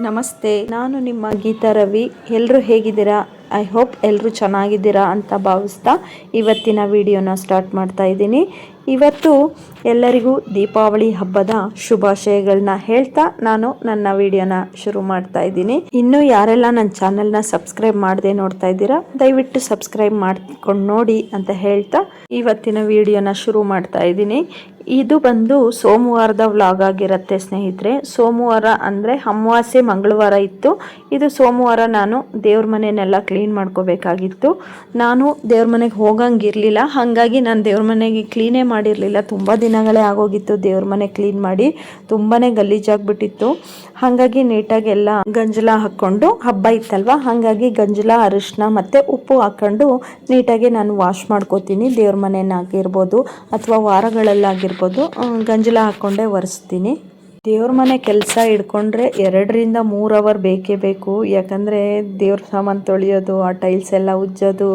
ನಮಸ್ತೆ ನಾನು ನಿಮ್ಮ ಗೀತಾ ರವಿ. ಎಲ್ಲರೂ ಹೇಗಿದ್ದೀರಾ? ಐ ಹೋಪ್ ಎಲ್ಲರೂ ಚೆನ್ನಾಗಿದ್ದೀರಾ ಅಂತ ಭಾವಿಸ್ತಾ ಇವತ್ತಿನ ವಿಡಿಯೋನ ಸ್ಟಾರ್ಟ್ ಮಾಡ್ತಾ ಇದ್ದೀನಿ. ಇವತ್ತು ಎಲ್ಲರಿಗೂ ದೀಪಾವಳಿ ಹಬ್ಬದ ಶುಭಾಶಯಗಳನ್ನ ಹೇಳ್ತಾ ನಾನು ನನ್ನ ವಿಡಿಯೋನ ಶುರು ಮಾಡ್ತಾ ಇದ್ದೀನಿ. ಇನ್ನು ಯಾರೆಲ್ಲ ನನ್ನ ಚಾನೆಲ್ನ ಸಬ್ಸ್ಕ್ರೈಬ್ ಮಾಡದೆ ನೋಡ್ತಾ ಇದ್ದೀರಾ, ದಯವಿಟ್ಟು ಸಬ್ಸ್ಕ್ರೈಬ್ ಮಾಡ್ಕೊಂಡು ನೋಡಿ ಅಂತ ಹೇಳ್ತಾ ಇವತ್ತಿನ ವಿಡಿಯೋನ ಶುರು ಮಾಡ್ತಾ ಇದ್ದೀನಿ. ಇದು ಬಂದು ಸೋಮವಾರದ ವ್ಲಾಗ್ ಆಗಿರುತ್ತೆ ಸ್ನೇಹಿತರೆ. ಸೋಮವಾರ ಅಂದರೆ ಅಮಾವಾಸ್ಯೆ ಮಂಗಳವಾರ ಇತ್ತು. ಇದು ಸೋಮವಾರ ನಾನು ದೇವ್ರ ಮನೆಯನ್ನೆಲ್ಲ ಮಾಡ್ಕೋಬೇಕಾಗಿತ್ತು. ನಾನು ದೇವ್ರ ಮನೆಗೆ ಹೋಗಂಗಿರಲಿಲ್ಲ. ಹಾಗಾಗಿ ನಾನು ದೇವ್ರ ಮನೆಗೆ ಕ್ಲೀನೇ ಮಾಡಿರಲಿಲ್ಲ. ತುಂಬ ದಿನಗಳೇ ಆಗೋಗಿತ್ತು ದೇವ್ರ ಮನೆ ಕ್ಲೀನ್ ಮಾಡಿ. ತುಂಬಾ ಗಲೀಜಾಗ್ಬಿಟ್ಟಿತ್ತು. ಹಾಗಾಗಿ ನೀಟಾಗಿ ಎಲ್ಲ ಗಂಜಲ ಹಾಕ್ಕೊಂಡು ಹಬ್ಬ ಇತ್ತಲ್ವ? ಹಾಗಾಗಿ ಗಂಜಲ, ಅರಿಶಿನ ಮತ್ತು ಉಪ್ಪು ಹಾಕ್ಕೊಂಡು ನೀಟಾಗಿ ನಾನು ವಾಶ್ ಮಾಡ್ಕೋತೀನಿ. ದೇವ್ರ ಮನೆಯನ್ನಾಗಿರ್ಬೋದು ಅಥವಾ ವಾರಗಳಲ್ಲಾಗಿರ್ಬೋದು. ಗಂಜಲ ಹಾಕ್ಕೊಂಡೇ ಒರೆಸ್ತೀನಿ. ದೇವ್ರ ಮನೆ ಕೆಲಸ ಹಿಡ್ಕೊಂಡ್ರೆ ಎರಡರಿಂದ ಮೂರು ಅವರ್ ಬೇಕೇ ಬೇಕು. ಯಾಕಂದರೆ ದೇವ್ರ ಸಾಮಾನು ತೊಳೆಯೋದು, ಆ ಟೈಲ್ಸ್ ಎಲ್ಲ ಉಜ್ಜೋದು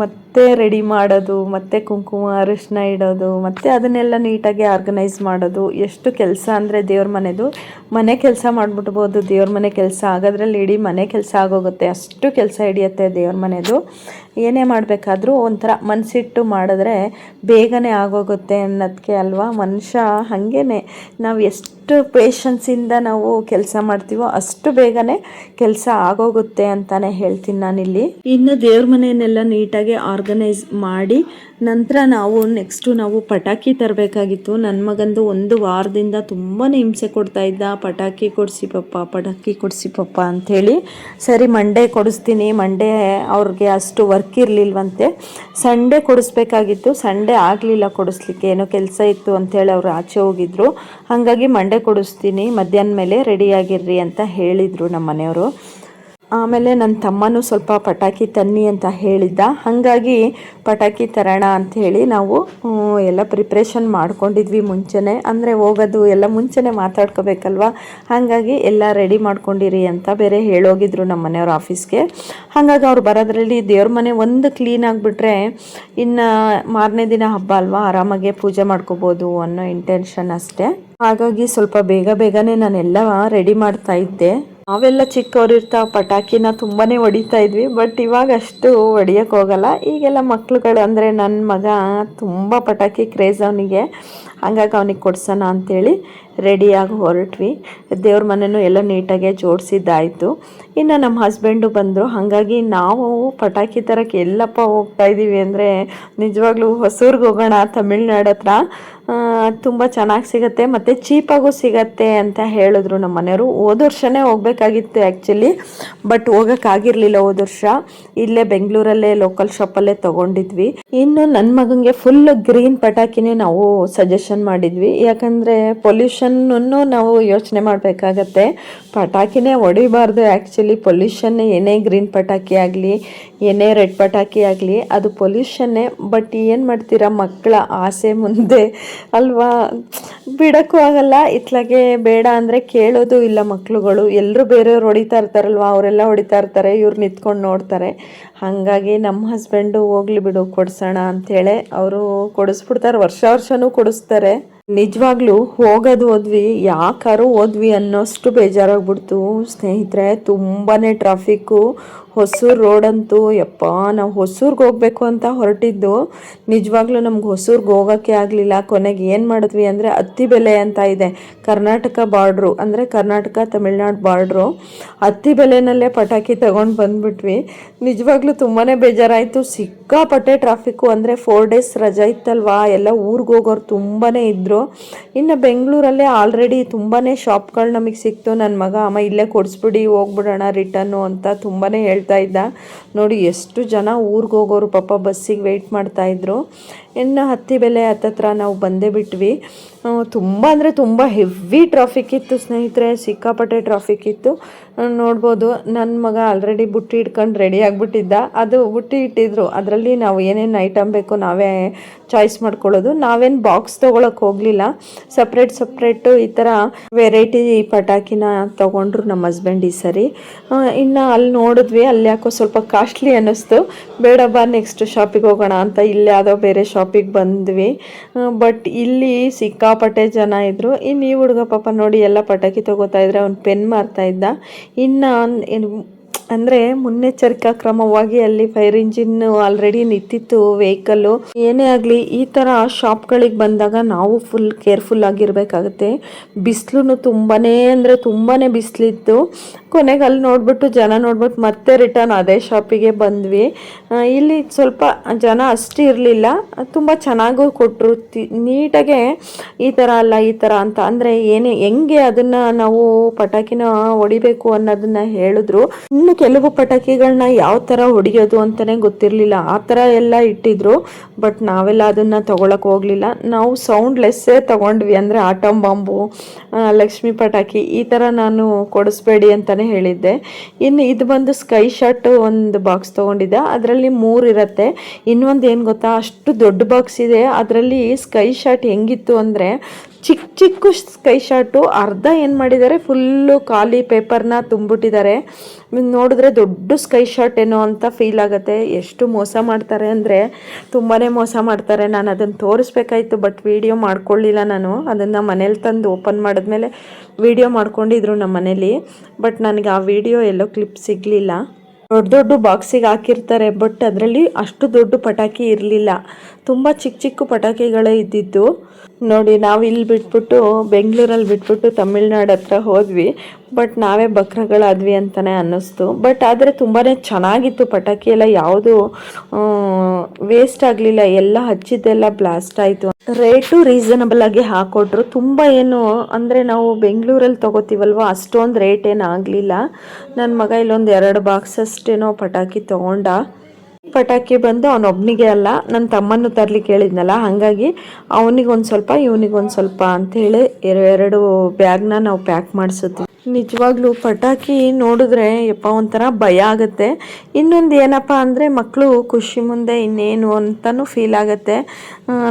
ಮತ್ತೆ ರೆಡಿ ಮಾಡೋದು, ಮತ್ತೆ ಕುಂಕುಮ, ಅರಿಶಿನ ಇಡೋದು, ಮತ್ತೆ ಅದನ್ನೆಲ್ಲ ನೀಟಾಗಿ ಆರ್ಗನೈಸ್ ಮಾಡೋದು. ಎಷ್ಟು ಕೆಲಸ ಅಂದರೆ ದೇವ್ರ ಮನೆದು. ಮನೆ ಕೆಲಸ ಮಾಡಿಬಿಟ್ಬೋದು ದೇವ್ರ ಮನೆ ಕೆಲಸ ಆಗೋದ್ರಲ್ಲಿ ಇಡೀ ಮನೆ ಕೆಲಸ ಆಗೋಗುತ್ತೆ. ಅಷ್ಟು ಕೆಲಸ ಹಿಡಿಯುತ್ತೆ ದೇವ್ರ ಮನೆದು. ಏನೇ ಮಾಡಬೇಕಾದ್ರೂ ಒಂಥರ ಮನಸ್ಸಿಟ್ಟು ಮಾಡಿದ್ರೆ ಬೇಗನೆ ಆಗೋಗುತ್ತೆ ಅನ್ನೋದಕ್ಕೆ ಅಲ್ವಾ? ಮನುಷ್ಯ ಹಾಗೇನೆ. ನಾವು ಎಷ್ಟು ಪೇಷನ್ಸಿಂದ ನಾವು ಕೆಲಸ ಮಾಡ್ತೀವೋ ಅಷ್ಟು ಬೇಗನೆ ಕೆಲಸ ಆಗೋಗುತ್ತೆ ಅಂತಾನೆ ಹೇಳ್ತೀನಿ ನಾನಿಲ್ಲಿ. ಇನ್ನು ದೇವ್ರ ಮನೆಯನ್ನೆಲ್ಲ ನೀಟಾಗಿ ಆರ್ಗನೈಸ್ ಮಾಡಿ ನಂತರ ನಾವು ನೆಕ್ಸ್ಟು ನಾವು ಪಟಾಕಿ ತರಬೇಕಾಗಿತ್ತು. ನನ್ನ ಮಗಂದು ಒಂದು ವಾರದಿಂದ ತುಂಬಾ ಹಿಂಸೆ ಕೊಡ್ತಾ ಇದ್ದ. ಪಟಾಕಿ ಕೊಡಿಸಿ ಪಪ್ಪ, ಪಟಾಕಿ ಕೊಡಿಸಿ ಪಪ್ಪ ಅಂಥೇಳಿ ಸರಿ ಮಂಡೇ ಕೊಡಿಸ್ತೀನಿ. ಮಂಡೇ ಅವ್ರಿಗೆ ಅಷ್ಟು ವರ್ಕ್ ಇರಲಿಲ್ವಂತೆ. ಸಂಡೇ ಕೊಡಿಸ್ಬೇಕಾಗಿತ್ತು. ಸಂಡೇ ಆಗಲಿಲ್ಲ ಕೊಡಿಸ್ಲಿಕ್ಕೆ. ಏನೋ ಕೆಲಸ ಇತ್ತು ಅಂಥೇಳಿ ಅವರು ಆಚೆ ಹೋಗಿದ್ರು. ಹಾಗಾಗಿ ಮಂಡೇ ಕೊಡಿಸ್ತೀನಿ. ಮಧ್ಯಾಹ್ನ ಮೇಲೆ ರೆಡಿಯಾಗಿರ್ರಿ ಅಂತ ಹೇಳಿದರು ನಮ್ಮ ಮನೆಯವರು ಆಮೇಲೆ ನನ್ನ ತಮ್ಮನೂ ಸ್ವಲ್ಪ ಪಟಾಕಿ ತನ್ನಿ ಅಂತ ಹೇಳಿದ್ದ. ಹಾಗಾಗಿ ಪಟಾಕಿ ತರೋಣ ಅಂಥೇಳಿ ನಾವು ಎಲ್ಲ ಪ್ರಿಪ್ರೇಷನ್ ಮಾಡ್ಕೊಂಡಿದ್ವಿ ಮುಂಚೆನೇ. ಅಂದರೆ ಹೋಗೋದು ಎಲ್ಲ ಮುಂಚೆನೇ ಮಾತಾಡ್ಕೋಬೇಕಲ್ವ? ಹಾಗಾಗಿ ಎಲ್ಲ ರೆಡಿ ಮಾಡ್ಕೊಂಡಿರಿ ಅಂತ ಬೇರೆ ಹೇಳೋಗಿದ್ರು ನಮ್ಮ ಮನೆಯವ್ರ ಆಫೀಸ್ಗೆ ಹಾಗಾಗಿ ಅವ್ರು ಬರೋದ್ರಲ್ಲಿ ದೇವ್ರ ಮನೆ ಒಂದು ಕ್ಲೀನ್ ಆಗಿಬಿಟ್ರೆ ಇನ್ನು ಮಾರನೇ ದಿನ ಹಬ್ಬ ಅಲ್ವಾ? ಆರಾಮಾಗೆ ಪೂಜೆ ಮಾಡ್ಕೋಬೋದು ಅನ್ನೋ ಇಂಟೆನ್ಷನ್ ಅಷ್ಟೇ. ಹಾಗಾಗಿ ಸ್ವಲ್ಪ ಬೇಗ ಬೇಗನೆ ನಾನೆಲ್ಲ ರೆಡಿ ಮಾಡ್ತಾ ಇದ್ದೆ. ನಾವೆಲ್ಲ ಚಿಕ್ಕವರಿರ್ತಾ ಪಟಾಕಿನ ತುಂಬಾನೇ ಹೊಡಿತಾ ಇದ್ವಿ ಬಟ್ ಇವಾಗ ಅಷ್ಟು ಹೊಡಿಯಕ್ಕೆ ಹೋಗಲ್ಲ. ಈಗೆಲ್ಲ ಮಕ್ಳುಗಳು ಅಂದರೆ ನನ್ನ ಮಗ ತುಂಬ ಪಟಾಕಿ ಕ್ರೇಜ್ ಅವನಿಗೆ. ಹಂಗಾಗಿ ಅವನಿಗೆ ಕೊಡ್ಸೋಣ ಅಂತೇಳಿ ರೆಡಿಯಾಗಿ ಹೊರಟ್ವಿ. ದೇವ್ರ ಮನೆಯೂ ಎಲ್ಲ ನೀಟಾಗೆ ಜೋಡಿಸಿದ್ದಾಯಿತು. ಇನ್ನು ನಮ್ಮ ಹಸ್ಬೆಂಡು ಬಂದರು. ಹಾಗಾಗಿ ನಾವು ಪಟಾಕಿ ತರಕ್ಕೆ ಎಲ್ಲಪ್ಪ ಹೋಗ್ತಾ ಇದ್ದೀವಿ ಅಂದರೆ ನಿಜವಾಗ್ಲೂ ಹೊಸೂರ್ಗೆ ಹೋಗೋಣ, ತಮಿಳ್ನಾಡು ಹತ್ರ. ತುಂಬ ಚೆನ್ನಾಗಿ ಸಿಗುತ್ತೆ ಮತ್ತು ಚೀಪಾಗೂ ಸಿಗತ್ತೆ ಅಂತ ಹೇಳಿದ್ರು ನಮ್ಮ ಮನೆಯವರು. ಹೋದ ವರ್ಷನೇ ಹೋಗಬೇಕಾಗಿತ್ತು ಆ್ಯಕ್ಚುಲಿ ಬಟ್ ಹೋಗೋಕ್ಕಾಗಿರಲಿಲ್ಲ ಹೋದ ವರ್ಷ. ಇಲ್ಲೇ ಬೆಂಗಳೂರಲ್ಲೇ ಲೋಕಲ್ ಶಾಪಲ್ಲೇ ತೊಗೊಂಡಿದ್ವಿ. ಇನ್ನು ನನ್ನ ಮಗನಿಗೆ ಫುಲ್ ಗ್ರೀನ್ ಪಟಾಕಿನೇ ನಾವು ಸಜೆಷನ್ ಮಾಡಿದ್ವಿ. ಯಾಕಂದರೆ ಪೊಲ್ಯೂಷನ್ನೂ ನಾವು ಯೋಚನೆ ಮಾಡಬೇಕಾಗತ್ತೆ. ಪಟಾಕಿನೇ ಹೊಡಿಬಾರ್ದು. ಆ್ಯಕ್ಚುಲಿ ಪೊಲ್ಯೂಷನ್ ಏನೇ ಗ್ರೀನ್ ಪಟಾಕಿ ಆಗಲಿ, ಏನೇ ರೆಡ್ ಪಟಾಕಿ ಆಗಲಿ, ಅದು ಪೊಲ್ಯೂಷನ್ನೇ ಬಟ್ ಏನು ಮಾಡ್ತೀರಾ? ಮಕ್ಕಳ ಆಸೆ ಮುಂದೆ ಅಲ್ವಾ? ಬಿಡೋಕ್ಕೂ ಆಗಲ್ಲ. ಇತ್ಲಾಗೆ ಬೇಡ ಅಂದರೆ ಕೇಳೋದು ಇಲ್ಲ ಮಕ್ಕಳುಗಳು ಎಲ್ಲರೂ ಬೇರೆಯವ್ರು ಹೊಡಿತಾ ಇರ್ತಾರಲ್ವ? ಅವರೆಲ್ಲ ಹೊಡಿತಾ ಇರ್ತಾರೆ. ಇವ್ರು ನಿಂತ್ಕೊಂಡು ನೋಡ್ತಾರೆ. ಹಾಗಾಗಿ ನಮ್ಮ ಹಸ್ಬೆಂಡು ಹೋಗ್ಲಿ ಬಿಡು, ಕೊಡ್ಸೋಣ ಅಂಥೇಳಿ ಅವರು ಕೊಡಿಸ್ಬಿಡ್ತಾರೆ. ವರ್ಷ ವರ್ಷವೂ ಕೊಡಿಸ್ತಾರೆ. ನಿಜವಾಗ್ಲೂ ಹೋಗೋದು ಹೋದ್ವಿ. ಯಾಕಾರು ಹೋದ್ವಿ ಅನ್ನೋಷ್ಟು ಬೇಜಾರಾಗ್ಬಿಡ್ತು. ಸ್ನೇಹಿತರೆ ತುಂಬಾ ಟ್ರಾಫಿಕ್ಕು ಹೊಸೂರು ರೋಡ್ ಅಂತೂ ಯಪ್ಪ, ನಾವು ಹೊಸೂರ್ಗೆ ಹೋಗ್ಬೇಕು ಅಂತ ಹೊರಟಿದ್ದು, ನಿಜವಾಗ್ಲೂ ನಮ್ಗೆ ಹೊಸೂರ್ಗೆ ಹೋಗೋಕ್ಕೆ ಆಗಲಿಲ್ಲ. ಕೊನೆಗೆ ಏನು ಮಾಡಿದ್ವಿ ಅಂದರೆ ಹತ್ತಿ ಬೆಲೆ ಅಂತ ಇದೆ. ಕರ್ನಾಟಕ ಬಾರ್ಡ್ರು, ಅಂದರೆ ಕರ್ನಾಟಕ ತಮಿಳ್ನಾಡು ಬಾರ್ಡ್ರು ಹತ್ತಿ ಬೆಲೆನಲ್ಲೇ ಪಟಾಕಿ ತಗೊಂಡು ಬಂದ್ಬಿಟ್ವಿ. ನಿಜವಾಗ್ಲೂ ತುಂಬಾ ಬೇಜಾರಾಯಿತು. ಸಿಕ್ಕಾಪಟ್ಟೆ ಟ್ರಾಫಿಕ್ಕು ಅಂದರೆ ಫೋರ್ ಡೇಸ್ ರಜಾ ಇತ್ತಲ್ವಾ? ಎಲ್ಲ ಊರಿಗೆ ಹೋಗೋರು ತುಂಬಾ ಇದ್ದರು ಇನ್ನು ಬೆಂಗಳೂರಲ್ಲೇ ಆಲ್ರೆಡಿ ತುಂಬಾ ಶಾಪ್ಗಳು ನಮಗೆ ಸಿಕ್ತು. ನನ್ನ ಮಗ, ಅಮ್ಮ ಇಲ್ಲೇ ಕೊಡಿಸ್ಬಿಡಿ, ಹೋಗ್ಬಿಡೋಣ ರಿಟರ್ನು ಅಂತ ತುಂಬಾ ಹೇಳ್ತಾ ಇದ್ದ ನೋಡಿ ಎಷ್ಟು ಜನ ಊರಿಗೆ ಹೋಗೋರು ಪಾಪ ಬಸ್ಸಿಗೆ ವೆಯ್ಟ್ ಮಾಡ್ತಾ ಇದ್ರು. ಇನ್ನು ಹತ್ತಿ ಬೆಲೆ ಹತ್ತತ್ರ ನಾವು ಬಂದೇ ಬಿಟ್ವಿ. ತುಂಬ ಅಂದರೆ ತುಂಬ ಹೆವಿ ಟ್ರಾಫಿಕ್ ಇತ್ತು ಸ್ನೇಹಿತರೆ, ಸಿಕ್ಕಾಪಟ್ಟೆ ಟ್ರಾಫಿಕ್ ಇತ್ತು. ನೋಡ್ಬೋದು ನನ್ನ ಮಗ ಆಲ್ರೆಡಿ ಬುಟ್ಟಿ ಇಟ್ಕೊಂಡು ರೆಡಿ ಆಗಿಬಿಟ್ಟಿದ್ದ. ಅದು ಬುಟ್ಟಿ ಇಟ್ಟಿದ್ರು. ಅದರಲ್ಲಿ ನಾವು ಏನೇನು ಐಟಮ್ ಬೇಕು ನಾವೇ ಚಾಯ್ಸ್ ಮಾಡ್ಕೊಳ್ಳೋದು. ನಾವೇನು ಬಾಕ್ಸ್ ತೊಗೊಳಕ್ಕೆ ಹೋಗಲಿಲ್ಲ. ಸಪ್ರೇಟ್ ಸಪ್ರೇಟು ಈ ಥರ ವೆರೈಟಿ ಪಟಾಕಿನ ತೊಗೊಂಡ್ರು ನಮ್ಮ ಹಸ್ಬೆಂಡ್ ಈ ಸರಿ. ಇನ್ನು ಅಲ್ಲಿ ನೋಡಿದ್ವಿ, ಅಲ್ಲಿ ಯಾಕೋ ಸ್ವಲ್ಪ ಕಾಸ್ಟ್ಲಿ ಅನ್ನಿಸ್ತು. ಬೇಡ ಬಾ ನೆಕ್ಸ್ಟ್ ಶಾಪಿಗೆ ಹೋಗೋಣ ಅಂತ, ಇಲ್ಲಿ ಯಾವುದೋ ಬೇರೆ ಶಾಪ್ ಶಾಪಿಗೆ ಬಂದ್ವಿ. ಬಟ್ ಇಲ್ಲಿ ಸಿಕ್ಕಾಪಟ್ಟೆ ಜನ ಇದ್ದರು ಇನ್ನು ಈ ಹುಡುಗ ಪಾಪ ನೋಡಿ ಎಲ್ಲ ಪಟಾಕಿ ತಗೋತಾ ಇದ್ರೆ ಅವ್ನು ಪೆನ್ ಮಾರ್ತಾ ಇದ್ದ. ಇನ್ನು ಅಂದರೆ ಮುನ್ನೆಚ್ಚರಿಕಾ ಕ್ರಮವಾಗಿ ಅಲ್ಲಿ ಫೈರ್ ಇಂಜಿನ್ ಆಲ್ರೆಡಿ ನಿಂತಿತ್ತು ವೆಹಿಕಲ್ಲು ಏನೇ ಆಗಲಿ ಈ ಥರ ಶಾಪ್ಗಳಿಗೆ ಬಂದಾಗ ನಾವು ಫುಲ್ ಕೇರ್ಫುಲ್ ಆಗಿರಬೇಕಾಗುತ್ತೆ. ಬಿಸಿಲು ತುಂಬಾ ಅಂದರೆ ತುಂಬಾ ಬಿಸಿಲಿತ್ತು. ಕೊನೆಗೆ ಅಲ್ಲಿ ನೋಡ್ಬಿಟ್ಟು ಜನ ನೋಡ್ಬಿಟ್ಟು ಮತ್ತೆ ರಿಟರ್ನ್ ಅದೇ ಶಾಪಿಗೆ ಬಂದ್ವಿ. ಇಲ್ಲಿ ಸ್ವಲ್ಪ ಜನ ಅಷ್ಟು ಇರಲಿಲ್ಲ. ತುಂಬ ಚೆನ್ನಾಗೂ ಕೊಟ್ಟರು ನೀಟಾಗೆ ಈ ಥರ ಅಲ್ಲ, ಈ ಥರ ಅಂತ. ಅಂದರೆ ಏನೇ, ಹೆಂಗೆ ಅದನ್ನು ನಾವು ಪಟಾಕಿನ ಹೊಡಿಬೇಕು ಅನ್ನೋದನ್ನ ಹೇಳಿದ್ರು. ಇನ್ನು ಕೆಲವು ಪಟಾಕಿಗಳನ್ನ ಯಾವ ಥರ ಹೊಡಿಯೋದು ಅಂತಲೇ ಗೊತ್ತಿರಲಿಲ್ಲ. ಆ ಥರ ಎಲ್ಲ ಇಟ್ಟಿದ್ರು. ಬಟ್ ನಾವೆಲ್ಲ ಅದನ್ನು ತೊಗೊಳಕ್ಕೆ ಹೋಗಲಿಲ್ಲ. ನಾವು ಸೌಂಡ್ ಲೆಸ್ಸೇ ತಗೊಂಡ್ವಿ. ಅಂದರೆ ಆಟಮ್ ಬಾಂಬು ಲಕ್ಷ್ಮಿ ಪಟಾಕಿ ಈ ಥರ ನಾನು ಕೊಡಿಸ್ಬೇಡಿ ಅಂತಲೇ ಹೇಳಿದ್ದೆ. ಇನ್ನು ಇದು ಬಂದು ಸ್ಕೈ ಶರ್ಟ್ ಒಂದು ಬಾಕ್ಸ್ ತೊಗೊಂಡಿದ್ದೆ. ಅದರಲ್ಲಿ ಮೂರು ಇರುತ್ತೆ. ಇನ್ನೊಂದು ಏನು ಗೊತ್ತಾ? ಅಷ್ಟು ದೊಡ್ಡ ಬಾಕ್ಸ್ ಇದೆ. ಅದರಲ್ಲಿ ಸ್ಕೈ ಶರ್ಟ್ ಹೆಂಗಿತ್ತು ಅಂದರೆ ಚಿಕ್ಕ ಚಿಕ್ಕ ಸ್ಕೈ ಶಾಟು ಅರ್ಧ ಏನು ಮಾಡಿದ್ದಾರೆ? ಫುಲ್ಲು ಖಾಲಿ ಪೇಪರ್ನ ತುಂಬಿಟ್ಟಿದ್ದಾರೆ ನೋಡಿದ್ರೆ ದೊಡ್ಡ ಸ್ಕೈ ಶಾಟ್ ಏನೋ ಅಂತ ಫೀಲ್ ಆಗುತ್ತೆ. ಎಷ್ಟು ಮೋಸ ಮಾಡ್ತಾರೆ ಅಂದರೆ ತುಂಬಾ ಮೋಸ ಮಾಡ್ತಾರೆ. ನಾನು ಅದನ್ನು ತೋರಿಸ್ಬೇಕಾಯ್ತು ಬಟ್ ವಿಡಿಯೋ ಮಾಡ್ಕೊಳ್ಳಿಲ್ಲ ನಾನು. ಅದನ್ನು ಮನೇಲಿ ತಂದು ಓಪನ್ ಮಾಡಿದ್ಮೇಲೆ ವಿಡಿಯೋ ಮಾಡ್ಕೊಂಡಿದ್ರು ನಮ್ಮ ಮನೇಲಿ ಬಟ್ ನನಗೆ ಆ ವಿಡಿಯೋ ಎಲ್ಲೋ ಕ್ಲಿಪ್ ಸಿಗಲಿಲ್ಲ. ದೊಡ್ಡ ದೊಡ್ಡ ಬಾಕ್ಸಿಗೆ ಹಾಕಿರ್ತಾರೆ ಬಟ್ ಅದರಲ್ಲಿ ಅಷ್ಟು ದೊಡ್ಡ ಪಟಾಕಿ ಇರಲಿಲ್ಲ. ತುಂಬ ಚಿಕ್ಕ ಚಿಕ್ಕ ಪಟಾಕಿಗಳೇ ಇದ್ದಿದ್ದು. ನೋಡಿ, ನಾವು ಇಲ್ಲಿ ಬಿಟ್ಬಿಟ್ಟು ಬೆಂಗಳೂರಲ್ಲಿ ಬಿಟ್ಬಿಟ್ಟು ತಮಿಳ್ನಾಡು ಹತ್ರ ಹೋದ್ವಿ ಬಟ್ ನಾವೇ ಬಕ್ರಗಳಾದ್ವಿ ಅಂತಲೇ ಅನ್ನಿಸ್ತು. ಬಟ್ ಆದರೆ ತುಂಬಾ ಚೆನ್ನಾಗಿತ್ತು ಪಟಾಕಿ ಎಲ್ಲ. ಯಾವುದು ವೇಸ್ಟ್ ಆಗಲಿಲ್ಲ. ಎಲ್ಲ ಹಚ್ಚಿದ್ದೆಲ್ಲ ಬ್ಲಾಸ್ಟ್ ಆಯಿತು. ರೇಟು ರೀಸನಬಲ್ ಆಗಿ ಹಾಕೊಟ್ರು. ತುಂಬ ಏನು, ಅಂದರೆ ನಾವು ಬೆಂಗಳೂರಲ್ಲಿ ತೊಗೋತೀವಲ್ವ, ಅಷ್ಟೊಂದು ರೇಟ್ ಏನು ಆಗಲಿಲ್ಲ. ನನ್ನ ಮಗ ಇಲ್ಲೊಂದು ಎರಡು ಬಾಕ್ಸ್ ಅಷ್ಟೇನೋ ಪಟಾಕಿ ತೊಗೊಂಡ. ಪಟಾಕಿ ಬಂದು ಅವನೊಬ್ಬನಿಗೆ ಅಲ್ಲ ನನ್ನ ತಮ್ಮನ್ನು ತರ್ಲಿಕ್ಕೆ ಹೇಳಿದ್ನಲ್ಲ, ಹಾಗಾಗಿ ಅವನಿಗೊಂದು ಸ್ವಲ್ಪ, ಇವನಿಗೊಂದು ಸ್ವಲ್ಪ ಅಂಥೇಳಿ ಎರಡು ಬ್ಯಾಗ್ನ ನಾವು ಪ್ಯಾಕ್ ಮಾಡಿಸಿದ್ವಿ ನಿಜವಾಗ್ಲೂ ಪಟಾಕಿ ನೋಡಿದ್ರೆ ಯಪ್ಪ, ಒಂಥರ ಭಯ ಆಗುತ್ತೆ. ಇನ್ನೊಂದು ಏನಪ್ಪ ಅಂದರೆ ಮಕ್ಕಳು ಖುಷಿ ಮುಂದೆ ಇನ್ನೇನು ಅಂತಲೂ ಫೀಲ್ ಆಗುತ್ತೆ.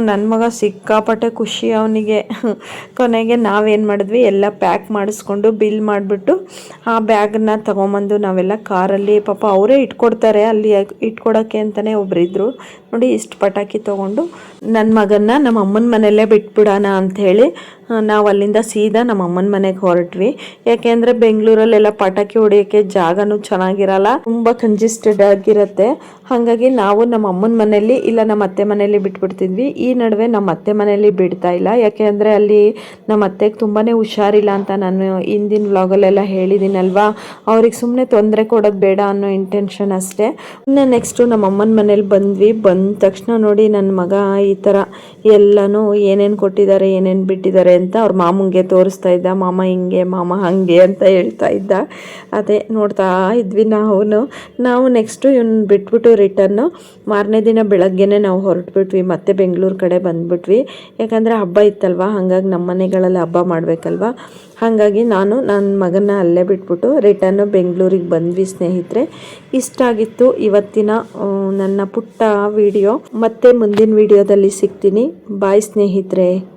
ನನ್ನ ಮಗ ಸಿಕ್ಕಾಪಟ್ಟೆ ಖುಷಿ ಅವನಿಗೆ. ಕೊನೆಗೆ ನಾವೇನು ಮಾಡಿದ್ವಿ, ಎಲ್ಲ ಪ್ಯಾಕ್ ಮಾಡಿಸ್ಕೊಂಡು ಬಿಲ್ ಮಾಡಿಬಿಟ್ಟು ಆ ಬ್ಯಾಗನ್ನ ತೊಗೊಂಬಂದು ನಾವೆಲ್ಲ ಕಾರಲ್ಲಿ, ಪಾಪ ಅವರೇ ಇಟ್ಕೊಡ್ತಾರೆ ಅಲ್ಲಿ, ಇಟ್ಕೊಡೋಕ್ಕೆ ಅಂತಲೇ ಒಬ್ಬರಿದ್ದರು ನೋಡಿ, ಇಷ್ಟು ಪಟಾಕಿ ತೊಗೊಂಡು ನನ್ನ ಮಗನ್ನ ನಮ್ಮ ಅಮ್ಮನ ಮನೆಯಲ್ಲೇ ಬಿಟ್ಬಿಡೋಣ ಅಂಥೇಳಿ ನಾವು ಅಲ್ಲಿಂದ ಸೀದಾ ನಮ್ಮ ಅಮ್ಮನ ಮನೆಗೆ ಹೊರಟ್ವಿ. ಯಾಕೆಂದರೆ ಬೆಂಗಳೂರಲ್ಲೆಲ್ಲ ಪಟಾಕಿ ಹೊಡಿಯೋಕ್ಕೆ ಜಾಗನೂ ಚೆನ್ನಾಗಿರಲ್ಲ, ತುಂಬಾ ಕಂಜಿಸ್ಟೆಡ್ ಆಗಿರುತ್ತೆ. ಹಾಗಾಗಿ ನಾವು ನಮ್ಮ ಅಮ್ಮನ ಮನೆಯಲ್ಲಿ ಇಲ್ಲ ನಮ್ಮ ಅತ್ತೆ ಮನೆಯಲ್ಲಿ ಬಿಟ್ಬಿಡ್ತಿದ್ವಿ. ಈ ನಡುವೆ ನಮ್ಮ ಅತ್ತೆ ಮನೆಯಲ್ಲಿ ಬಿಡ್ತಾ ಇಲ್ಲ. ಯಾಕೆ ಅಂದರೆ ಅಲ್ಲಿ ನಮ್ಮ ಅತ್ತೆಗೆ ತುಂಬಾ ಹುಷಾರಿಲ್ಲ ಅಂತ ನಾನು ಹಿಂದಿನ ವ್ಲಾಗಲ್ಲೆಲ್ಲ ಹೇಳಿದ್ದೀನಲ್ವಾ ಅವ್ರಿಗೆ ಸುಮ್ಮನೆ ತೊಂದರೆ ಕೊಡೋದು ಬೇಡ ಅನ್ನೋ ಇಂಟೆನ್ಷನ್ ಅಷ್ಟೇ. ಇನ್ನು ನೆಕ್ಸ್ಟು ನಮ್ಮ ಅಮ್ಮನ ಮನೇಲಿ ಬಂದ್ವಿ. ಬಂದ ತಕ್ಷಣ ನೋಡಿ ನನ್ನ ಮಗ ಈ ಥರ ಎಲ್ಲನೂ ಏನೇನು ಕೊಟ್ಟಿದ್ದಾರೆ, ಏನೇನು ಬಿಟ್ಟಿದ್ದಾರೆ ಅಂತ ಅವ್ರ ಮಾಮಂಗೆ ತೋರಿಸ್ತಾ ಇದ್ದ. ಮಾಮ ಹಿಂಗೆ, ಮಾಮ ಹಾಗೆ ಅಂತ ಹೇಳ್ತಾ ಇದ್ದ. ಅದೇ ನೋಡ್ತಾ ಇದ್ವಿ ನಾವು. ನಾವು ನೆಕ್ಸ್ಟು ಇವ್ನ ಬಿಟ್ಬಿಟ್ಟು ರಿಟರ್ನು ಮಾರನೇ ದಿನ ಬೆಳಗ್ಗೆನೇ ನಾವು ಹೊರಟ್ಬಿಟ್ವಿ. ಮತ್ತೆ ಬೆಂಗಳೂರು ಕಡೆ ಬಂದ್ಬಿಟ್ವಿ. ಯಾಕಂದರೆ ಹಬ್ಬ ಇತ್ತಲ್ವ? ಹಾಗಾಗಿ ನಮ್ಮ ಮನೆಗಳಲ್ಲಿ ಹಬ್ಬ ಮಾಡಬೇಕಲ್ವ? ಹಾಗಾಗಿ ನಾನು ನನ್ನ ಮಗನ ಅಲ್ಲೇ ಬಿಟ್ಬಿಟ್ಟು ರಿಟರ್ನು ಬೆಂಗಳೂರಿಗೆ ಬಂದ್ವಿ ಸ್ನೇಹಿತರೆ. ಇಷ್ಟ ಆಗಿತ್ತು ಇವತ್ತಿನ ನನ್ನ ಪುಟ್ಟ ವಿಡಿಯೋ ಮತ್ತೆ ಮುಂದಿನ ವಿಡಿಯೋದಲ್ಲಿ ಸಿಗ್ತೀನಿ. ಬಾಯ್ ಸ್ನೇಹಿತರೆ.